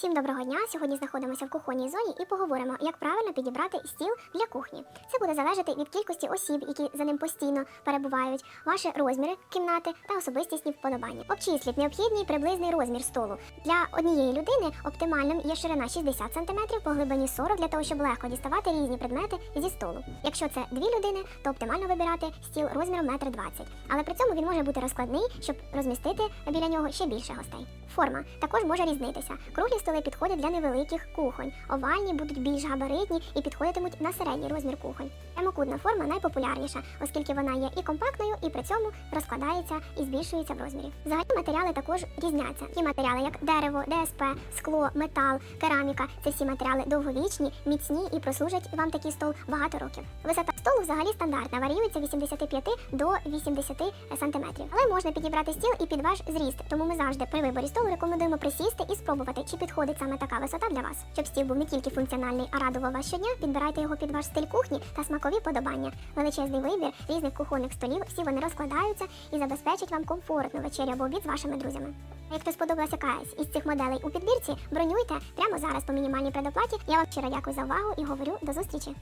Всім доброго дня! Сьогодні знаходимося в кухонній зоні і поговоримо, як правильно підібрати стіл для кухні. Це буде залежати від кількості осіб, які за ним постійно перебувають, ваші розміри кімнати та особистісні вподобання. Обчисліть необхідний приблизний розмір столу. Для однієї людини оптимальним є ширина 60 см, по глибині 40 для того, щоб легко діставати різні предмети зі столу. Якщо це дві людини, то оптимально вибирати стіл розміром 1,20 м. Але при цьому він може бути розкладний, щоб розмістити біля нього ще більше гостей. Форма також може різнитися. Круглі столи підходять для невеликих кухонь, овальні будуть більш габаритні і підходитимуть на середній розмір кухонь. Прямокутна форма найпопулярніша, оскільки вона є і компактною, і при цьому розкладається і збільшується в розмірі. Взагалі матеріали також різняться. Ті матеріали, як дерево, ДСП, скло, метал, кераміка це всі матеріали довговічні, міцні і прослужать вам такий стол багато років. Висота столу взагалі стандартна, варіюється від 85 до 80 сантиметрів. Але можна підібрати стіл і під ваш зріст, тому ми завжди при виборі столу рекомендуємо присісти і спробувати, чи підходить саме така висота для вас. Щоб стіл був не тільки функціональний, а радував вас щодня, підбирайте його під ваш стиль кухні та смакові подобання. Величезний вибір різних кухонних столів, всі вони розкладаються і забезпечать вам комфортну вечерю або обід з вашими друзями. А Якщо сподобалася якась із цих моделей у підбірці, бронюйте прямо зараз по мінімальній предоплаті. Я вам щиро дякую за увагу і говорю до зустрічі.